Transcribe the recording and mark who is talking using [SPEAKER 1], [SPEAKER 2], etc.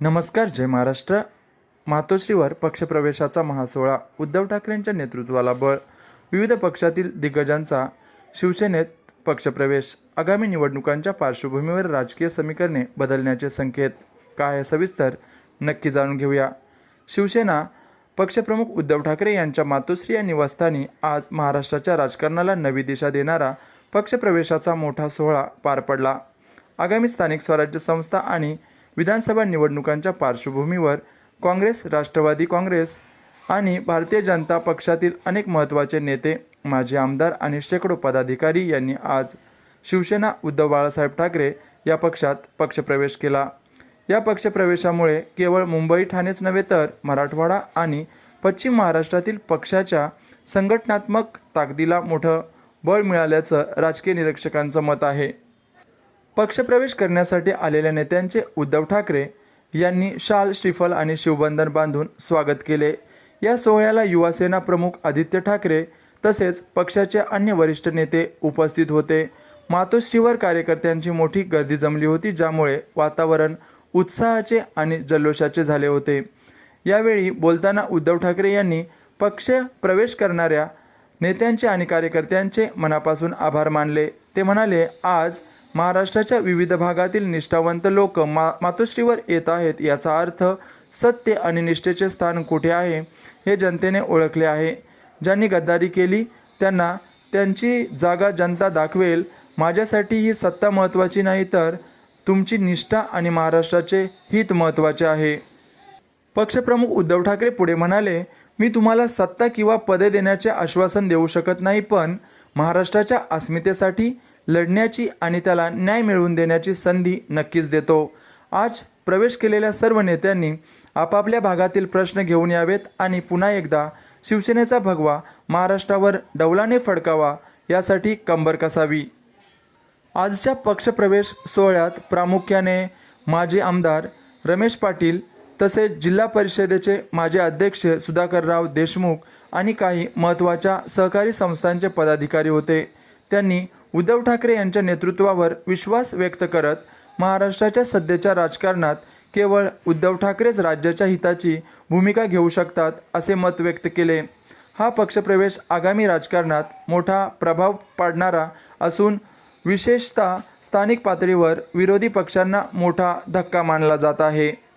[SPEAKER 1] नमस्कार जय महाराष्ट्र. मातोश्रीवर पक्षप्रवेशाचा महासोहळा. उद्धव ठाकरेंच्या नेतृत्वाला बळ. विविध पक्षातील दिग्गजांचा शिवसेनेत पक्षप्रवेश. आगामी निवडणुकांच्या पार्श्वभूमीवर राजकीय समीकरणे बदलण्याचे संकेत. काय सविस्तर नक्की जाणून घेऊया. शिवसेना पक्षप्रमुख उद्धव ठाकरे यांच्या मातोश्री या निवासस्थानी आज महाराष्ट्राच्या राजकारणाला नवी दिशा देणारा पक्षप्रवेशाचा मोठा सोहळा पार पडला. आगामी स्थानिक स्वराज्य संस्था आणि विधानसभा निवडणुकांच्या पार्श्वभूमीवर काँग्रेस राष्ट्रवादी काँग्रेस आणि भारतीय जनता पक्षातील अनेक महत्त्वाचे नेते माजी आमदार आणि शेकडो पदाधिकारी यांनी आज शिवसेना उद्धव बाळासाहेब ठाकरे या पक्षात पक्षप्रवेश केला. या पक्षप्रवेशामुळे केवळ मुंबई ठाणेच नव्हे तर मराठवाडा आणि पश्चिम महाराष्ट्रातील पक्षाच्या संघटनात्मक ताकदीला मोठं बळ मिळाल्याचं राजकीय निरीक्षकांचं मत आहे. पक्षप्रवेश करण्यासाठी आलेल्या नेत्यांचे उद्धव ठाकरे यांनी शाल श्रीफल आणि शिवबंधन बांधून स्वागत केले. या सोहळ्याला युवासेना प्रमुख आदित्य ठाकरे तसेच पक्षाचे अन्य वरिष्ठ नेते उपस्थित होते. मातोश्रीवर कार्यकर्त्यांची मोठी गर्दी जमली होती ज्यामुळे वातावरण उत्साहाचे आणि जल्लोषाचे झाले होते. यावेळी बोलताना उद्धव ठाकरे यांनी पक्ष प्रवेश करणाऱ्या नेत्यांचे आणि कार्यकर्त्यांचे मनापासून आभार मानले. ते म्हणाले आज महाराष्ट्राच्या विविध भागातील निष्ठावंत लोक मा मातोश्रीवर येत आहेत याचा अर्थ सत्य आणि निष्ठेचे स्थान कुठे आहे हे जनतेने ओळखले आहे. ज्यांनी गद्दारी केली त्यांना त्यांची जागा जनता दाखवेल. माझ्यासाठी ही सत्ता महत्त्वाची नाही तर तुमची निष्ठा आणि महाराष्ट्राचे हित महत्त्वाचे आहे. पक्षप्रमुख उद्धव ठाकरे पुढे म्हणाले मी तुम्हाला सत्ता किंवा पदे देण्याचे आश्वासन देऊ शकत नाही पण महाराष्ट्राच्या अस्मितेसाठी लढण्याची आणि त्याला न्याय मिळवून देण्याची संधी नक्कीच देतो. आज प्रवेश केलेल्या सर्व नेत्यांनी आपापल्या भागातील प्रश्न घेऊन यावेत आणि पुन्हा एकदा शिवसेनेचा भगवा महाराष्ट्रावर डौलाने फडकावा यासाठी कंबर कसावी. आजच्या पक्षप्रवेश सोहळ्यात प्रामुख्याने माजी आमदार रमेश पाटील तसेच जिल्हा परिषदेचे माजी अध्यक्ष सुधाकरराव देशमुख आणि काही महत्त्वाच्या सहकारी संस्थांचे पदाधिकारी होते. त्यांनी उद्धव ठाकरे यांच्या नेतृत्वावर विश्वास व्यक्त करत महाराष्ट्राच्या सध्याच्या राजकारणात केवळ उद्धव ठाकरेच राज्याच्या हिताची भूमिका घेऊ शकतात असे मत व्यक्त केले. हा पक्षप्रवेश आगामी राजकारणात मोठा प्रभाव पाडणारा असून विशेषतः स्थानिक पातळीवर विरोधी पक्षांना मोठा धक्का मानला जात आहे.